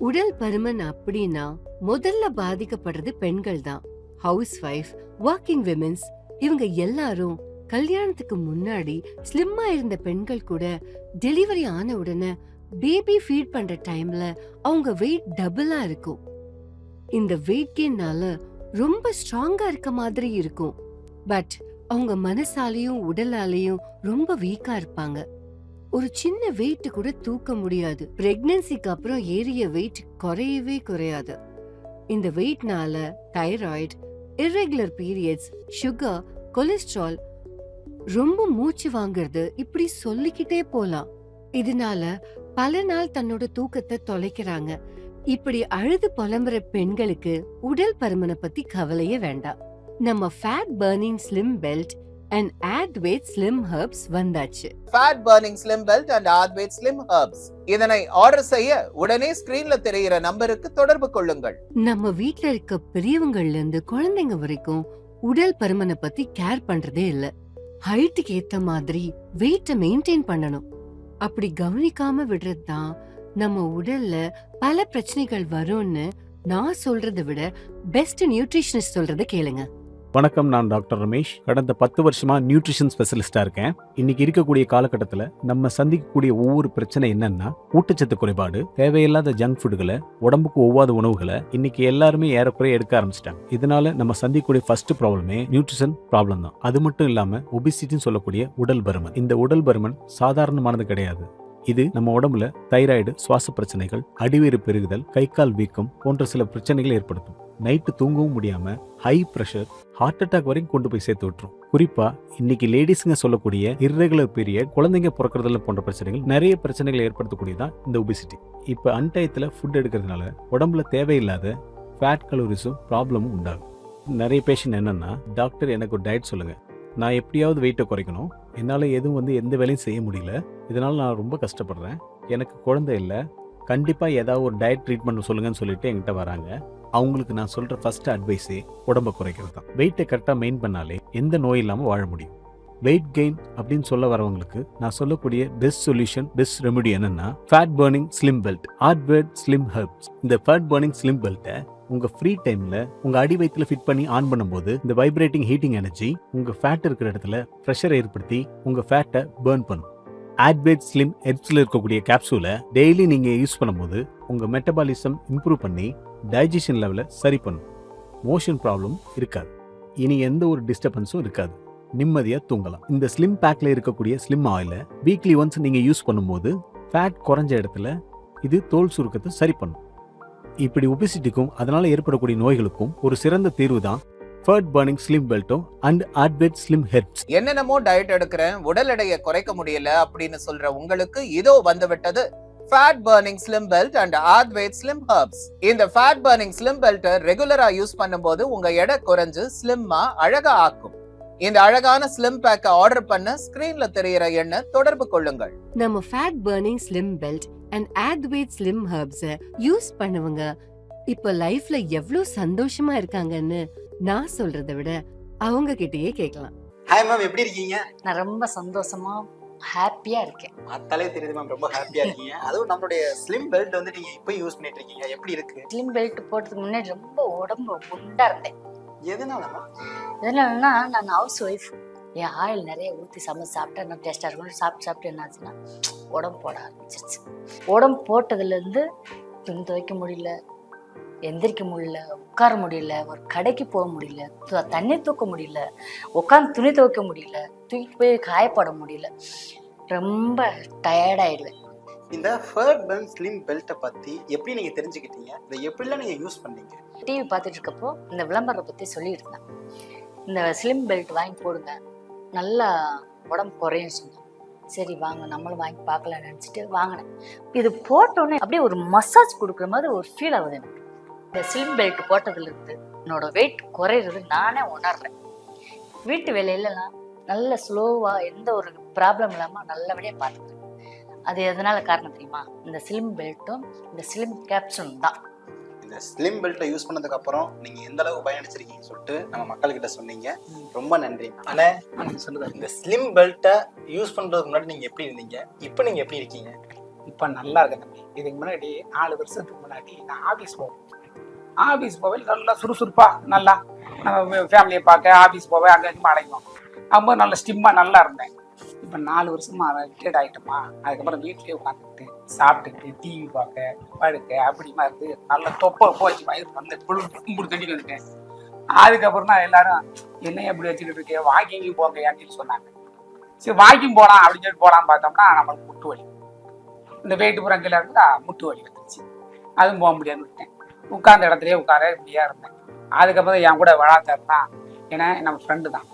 உடல் பருமன் அப்படின்னா முதல்ல பாதிக்கப்படுறது பெண்கள் தான் ஹவுஸ் ஒய்ஃப் ஒர்க்கிங் விமென்ஸ் இவங்க எல்லாரும் கல்யாணத்துக்கு முன்னாடி ஸ்லிம்மா இருந்த பெண்கள் கூட டெலிவரி ஆன உடனே பேபி ஃபீட் பண்ற டைம்ல அவங்க வெயிட் டபுளா இருக்கும். இந்த வெயிட் கெயின்னால ரொம்ப ஸ்ட்ராங்கா இருக்க மாதிரி இருக்கும். பட் அவங்க மனசாலையும் உடலாலையும் ரொம்ப வீக்கா இருப்பாங்க. ஒரு சின்ன வெயிட் கூட தூக்க முடியாது. பிரெக்னன்சிக்கு அப்புறம் ஏறிய வெயிட் குறையவே குறையாது. இந்த வெயிட்னால thyroid irregular periods sugar cholesterol ரொம்ப மூச்சு வாங்குறது இப்படி சொல்லிக்கிட்டே போலாம். இதனால பல நாள் தன்னோட தூக்கத்தை தொலைக்கிறாங்க. இப்படி அழுது புலம்புற பெண்களுக்கு உடல் பருமனை பத்தி கவலையே வேண்டாம். நம்ம fat burning slim belt and ad weight slim herbs வந்தாச்சு. Fat burning slim belt and Arved slim herbs இதனை ஆர்டர் செய்ய உடனே ஸ்கிரீன்ல தெரிகிற நம்பருக்கு தொடர்பு கொள்ளுங்கள். நம்ம வீட்ல இருக்க பெரியவங்கள்ல இருந்து குழந்தைங்க வரைக்கும் உடல் பருமனை பத்தி கேர் பண்றதே இல்ல. ஹைட்டுக்கு ஏத்த மாதிரி வெயிட்ட மெயின்டைன் பண்ணணும். அப்படி கவனிக்காம விடுறது தான் நம்ம உடல்ல பல பிரச்சனைகள் வரும்னு நான் சொல்றதை விட பெஸ்ட் நியூட்ரிஷனிஸ்ட் சொல்றத கேளுங்க. வணக்கம் நான் டாக்டர் ரமேஷ். கடந்த பத்து வருஷமா நியூட்ரிஷன் ஸ்பெஷலிஸ்டா இருக்கேன். இன்னைக்கு இருக்கக்கூடிய காலகட்டத்தில் நம்ம சந்திக்கக்கூடிய ஒவ்வொரு பிரச்சனை என்னன்னா ஊட்டச்சத்து குறைபாடு தேவையில்லாத ஜங்க் ஃபுட்டுகளை உடம்புக்கு ஒவ்வாத உணவுகளை இன்னைக்கு எல்லாருமே ஏறக்குறைய எடுக்க ஆரம்பிச்சிட்டாங்க. இதனால நம்ம சந்திக்கக்கூடிய ஃபர்ஸ்ட் ப்ராப்ளமே நியூட்ரிஷன் ப்ராப்ளம் தான். அது மட்டும் இல்லாம ஒபிசிட்டின்னு சொல்லக்கூடிய உடல் பருமன். இந்த உடல் பருமன் சாதாரணமானது கிடையாது. இது நம்ம உடம்புல தைராய்டு சுவாச பிரச்சனைகள் அடிவேறு பெருகுதல் கை கால் வீக்கம் போன்ற சில பிரச்சனைகளை ஏற்படுத்தும். நைட்டு தூங்கவும் முடியாமல் ஹை ப்ரெஷர் ஹார்ட் அட்டாக் வரைக்கும் கொண்டு போய் சேர்த்து விட்டுரும். குறிப்பாக இன்னைக்கு லேடிஸுங்க சொல்லக்கூடிய இர்ரெகுலர் பீரியட் குழந்தைங்க பிறக்கிறதுல போன்ற பிரச்சனைகள் நிறைய பிரச்சனைகளை ஏற்படுத்தக்கூடியதான் இந்த ஒபிசிட்டி இப்போ அன்டயத்தில் ஃபுட் எடுக்கிறதுனால உடம்புல தேவையில்லாத ஃபேட் கலோரிஸும் ப்ராப்ளமும் உண்டாகும். நிறைய பேஷண்ட் என்னென்னா டாக்டர் எனக்கு ஒரு டயட் சொல்லுங்கள் நான் எப்படியாவது வெயிட்டை குறைக்கணும். என்னால் எதுவும் வந்து எந்த வேலையும் செய்ய முடியல. இதனால் நான் ரொம்ப கஷ்டப்படுறேன். எனக்கு குழந்தை இல்லை. கண்டிப்பாக ஏதாவது ஒரு டயட் ட்ரீட்மெண்ட் சொல்லுங்கன்னு சொல்லிட்டு என்கிட்ட வராங்க. அவங்களுக்கு நான் சொல்ற ஃபர்ஸ்ட் அட்வைஸே உடம்ப குறைக்கிறது தான். வெயிட்டை கரெக்டாக மெயின் பண்ணாலே எந்த நோய் இல்லாமல் வாழ முடியும். வெயிட் கெயின் அப்படின்னு சொல்ல வரவங்களுக்கு நான் சொல்லக்கூடிய பெஸ்ட் சொல்யூஷன் பெஸ்ட் ரெமெடி என்னன்னா fat burning slim belt Hardward slim herbs இந்த ஃபேட் பர்னிங் ஸ்லிம் பெல்ட்டை உங்க ஃப்ரீ டைம்ல உங்க அடி வயிற்றுல ஃபிட் பண்ணி ஆன் பண்ணும்போது இந்த வைப்ரேட்டிங் ஹீட்டிங் எனர்ஜி உங்க ஃபேட் இருக்கிற இடத்துல ப்ரெஷர் ஏற்படுத்தி உங்க ஃபேட்டை பேர்ன் பண்ணும். ஆட்வேட் ஸ்லிம் ஹெர்ப்ஸில் இருக்கக்கூடிய கேப்சூலை டெய்லி நீங்கள் யூஸ் பண்ணும்போது உங்கள் மெட்டபாலிசம் இம்ப்ரூவ் பண்ணி டைஜஷன் லெவலை சரி பண்ணும். மோஷன் ப்ராப்ளம் இருக்காது. இனி எந்த ஒரு டிஸ்டர்பன்ஸும் இருக்காது. நிம்மதியாக தூங்கலாம். இந்த ஸ்லிம் பேக்கில் இருக்கக்கூடிய ஸ்லிம் ஆயிலை வீக்லி ஒன்ஸ் நீங்கள் யூஸ் பண்ணும்போது ஃபேட் குறைஞ்ச இடத்துல இது தோல் சுருக்கத்தை சரி பண்ணும். இப்படி ஒபிசிட்டிக்கும் அதனால் ஏற்படக்கூடிய நோய்களுக்கும் ஒரு சிறந்த தீர்வு தான் ஃபர்ட் பர்னிங் ஸ்லிம் பெல்ட்டும் அண்ட் ஆட்பெட் ஸ்லிம் ஹெர்ப்ஸ் என்னென்னமோ டயட் எடுக்கிறேன் உடல் எடையை குறைக்க முடியல அப்படின்னு சொல்ற உங்களுக்கு இதோ வந்து விட்டது. Fat burning slim belt and ஆர்வேட் slim herbs இந்த ஃபேட் பர்னிங் ஸ்லிம் பெல்ட்டை ரெகுலரா யூஸ் பண்ணும்போது உங்க எடை குறைஞ்சு ஸ்லிம்மா அழகா ஆக்கும். இந்த அழகான ஸ்லிம் பேக்கை ஆர்டர் பண்ண ஸ்கிரீன்ல தெரியிற எண்ணை தொடர்பு கொள்ளுங்கள். நம்ம fat burning slim belt and add weight slim herbs use பண்ணுவங்க இப்ப லைஃப்ல எவ்வளவு சந்தோஷமா இருக்காங்கன்னு நான் சொல்றதை விட அவங்க கிட்டயே கேட்கலாம். ஹாய் மேம் எப்படி இருக்கீங்க? நான் ரொம்ப சந்தோஷமா ஹாப்பியா இருக்கேன். பார்த்தாலே தெரியுது மேம் ரொம்ப ஹாப்பியா இருக்கீங்க. அதுவும் நம்மளுடைய ஸ்லிம் பெல்ட் வந்து நீங்க இப்போ யூஸ் பண்ணிட்டு இருக்கீங்க. எப்படி இருக்கு? ஸ்லிம் பெல்ட் போட்டதுக்கு முன்னாடி ரொம்ப உடம்பு குண்டா இருந்தேன். எதனால எதனாலன்னா நான் ஹவுஸ் ஒய்ஃப் என் ஆயில் நிறைய ஊற்றி சமைச்சு சாப்பிட்டா நான் டேஸ்டாக இருக்கும் சாப்பிட்டு சாப்பிட்டு என்ன ஆச்சுன்னா உடம்பு போட ஆரம்பிச்சிருச்சு. உடம்பு போட்டதுலேருந்து துணி துவைக்க முடியல எந்திரிக்க முடியல உட்கார முடியல ஒரு கடைக்கு போக முடியல தண்ணி தூக்க முடியல உட்காந்து துணி துவைக்க முடியல தூக்கிட்டு போய் காயப்பட முடியல. ரொம்ப டயர்டாயிடுவேன் இந்த ஃபர்ட் பெல் ஸ்லிம் பெல்ட்டை பத்தி எப்படி நீங்க தெரிஞ்சுக்கிட்டீங்க? இதை எப்படிலாம் நீங்க யூஸ் பண்ணீங்க? டிவி பார்த்துட்டு இருக்கப்போ இந்த விளம்பரத்தை பற்றி சொல்லியிருந்தேன். இந்த ஸ்லிம் பெல்ட் வாங்கி போடுங்க. நல்லா உடம்பு குறையும் சொன்னேன். சரி வாங்க நம்மளும் வாங்கி பார்க்கலாம்னு நினச்சிட்டு வாங்கினேன். இது போட்டோன்னே அப்படியே ஒரு மசாஜ் கொடுக்குற மாதிரி ஒரு ஃபீல் ஆகுது எனக்கு. இந்த ஸ்லிம் பெல்ட் போட்டதுலேருந்து என்னோட வெயிட் குறையிறது நானே உணர்றேன். வீட்டு வேலையிலலாம் நல்ல ஸ்லோவாக எந்த ஒரு ப்ராப்ளம் இல்லாமல் நல்லபடியாக பார்த்துக்கிறேன் அது எதனால காரணம் தெரியுமா? இந்த ஸ்லிம் பெல்ட்டும் இந்த ஸ்லிம் கேப்சூலும் தான். இந்த ஸ்லிம் பெல்ட்டை யூஸ் பண்ணதுக்கு அப்புறம் நீங்க எந்த அளவுக்கு பயணிச்சிருக்கீங்கன்னு சொல்லிட்டு நம்ம மக்கள்கிட்ட சொன்னீங்க. ரொம்ப நன்றி. அண்ணே நீங்க சொல்லுங்க இந்த ஸ்லிம் பெல்ட்டை யூஸ் பண்றதுக்கு முன்னாடி நீங்க எப்படி இருந்தீங்க? இப்போ நீங்க எப்படி இருக்கீங்க? இப்போ நல்லா இருக்கேன் தம்பி. இதுக்கு முன்னாடி நாலு வருஷத்துக்கு முன்னாடி நான் ஆஃபீஸ் போவேன் ஆஃபீஸ் போவேன். நல்லா சுறுசுறுப்பாக நல்லா நம்ம ஃபேமிலியை பார்க்க ஆஃபீஸ் போவேன். அங்கே இங்கே அலைவோம். நல்ல ஸ்டிம்மாக நல்லா இருந்தேன். இப்போ நாலு வருஷமா ரிட்டையர்ட் ஆகிட்டோமா அதுக்கப்புறம் வீட்லேயே உட்காந்துக்கிட்டு சாப்பிட்டுக்கிட்டு டிவி பார்க்க படுக்க அப்படிமா இருந்து நல்ல தொப்பை போச்சு வயிறு நல்ல புழு கும்பிடு தண்டி வந்துட்டேன் அதுக்கப்புறம் தான் எல்லாரும் என்ன எப்படி வச்சுக்கிட்டு இருக்கே? வாக்கிங் போங்க அப்படின்னு சொன்னாங்க. சரி வாக்கிங் போகலாம் அப்படின்னு சொல்லிட்டு போகலான்னு பார்த்தோம்னா நம்மளுக்கு முட்டு வலி. இந்த வெயிட்டு புறங்கில இருந்தால் முட்டு வலி வந்துருச்சு. அதுவும் போக முடியாதுன்னு விட்டேன். உட்கார்ந்த இடத்துலயே உட்கார இப்படியா இருந்தேன். அதுக்கப்புறம் என் கூட விளாத்தாருனா ஏன்னா நம்ம ஃப்ரெண்டு தான்.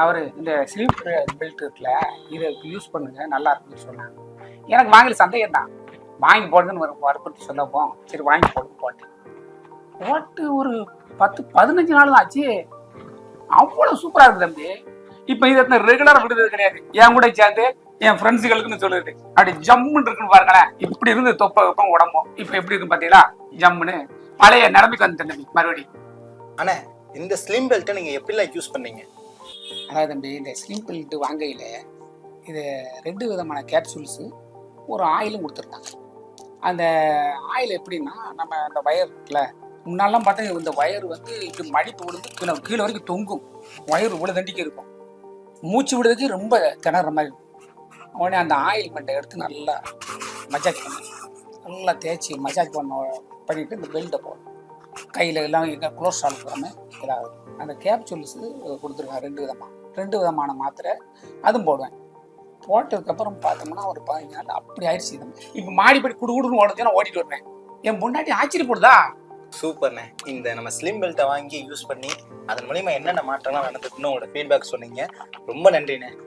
அவர் இந்த ஸ்லீப் பெல்ட் இருக்குல்ல இதை யூஸ் பண்ணுங்க நல்லா இருக்குன்னு சொன்னாங்க எனக்கு வாங்கின சந்தேகம் தான். வாங்கி போடுங்கன்னு ஒரு வற்புறுத்தி சொல்லப்போம் சரி வாங்கி போடுங்க போட்டேன். போட்டு ஒரு பத்து பதினஞ்சு நாள் தான் ஆச்சு அவ்வளோ சூப்பராக இருக்கு தம்பி. இப்போ இதை ரெகுலராக விடுறது கிடையாது. என் கூட சேர்ந்து என் ஃப்ரெண்ட்ஸுகளுக்குன்னு சொல்லுது. அப்படி ஜம்முன்னு இருக்குன்னு பாருங்களேன். இப்படி இருந்து தொப்ப வைப்போம் உடம்பும். இப்போ எப்படி இருக்குன்னு பார்த்தீங்களா ஜம்முன்னு. பழைய நிலைமைக்கு வந்துட்டேன் தம்பி மறுபடியும் அண்ணே இந்த ஸ்லிம் பெல்ட்டை நீங்க எப்படிலாம் யூஸ் பண்ணீங்க? அதாவது தம்பி இந்த ஸ்லிம் பெல்ட் வாங்கையில் இது ரெண்டு விதமான கேப்சூல்ஸு ஒரு ஆயிலும் கொடுத்துருக்காங்க அந்த ஆயில் எப்படின்னா நம்ம அந்த வயர் இருக்குல்ல முன்னாலாம் பார்த்தா இந்த வயர் வந்து இப்படி மடிப்பு விழுந்து கீழே கீழே வரைக்கும் தொங்கும். வயர் இவ்வளோ தண்டிக்கு இருக்கும். மூச்சு விடுறதுக்கு ரொம்ப திணற மாதிரி இருக்கும். உடனே அந்த ஆயில் மெட்டை எடுத்து நல்லா மசாஜ் பண்ணி. நல்லா தேய்ச்சி மசாஜ் பண்ண பண்ணிட்டு இந்த பெல்ட்டை போடணும். கையில் எல்லாம் எங்கே க்ளோஸ் ஆல் போகாமல் இதாகுது அந்த கேப்சூல்ஸ் கொடுத்துருக்காங்க ரெண்டு விதமாக ரெண்டு விதமான மாத்திரை அதுவும் போடுவேன். போட்டதுக்கப்புறம் பார்த்தோம்னா ஒரு பதினஞ்சு நாள் அப்படி ஆயிடுச்சு இது. இப்போ மாடிப்படி குடு குடுன்னு ஓடுச்சுன்னா ஓடிட்டு வருவேன். என் முன்னாடி ஆச்சரியப்படுதா? சூப்பர்ண்ணே. இந்த நம்ம ஸ்லிம் பெல்ட்டை வாங்கி யூஸ் பண்ணி அதன் மூலியமா என்னென்ன மாற்றம்லாம் நடந்துக்குன்னு உங்களோட ஃபீட்பேக் சொன்னீங்க. ரொம்ப நன்றிண்ணே.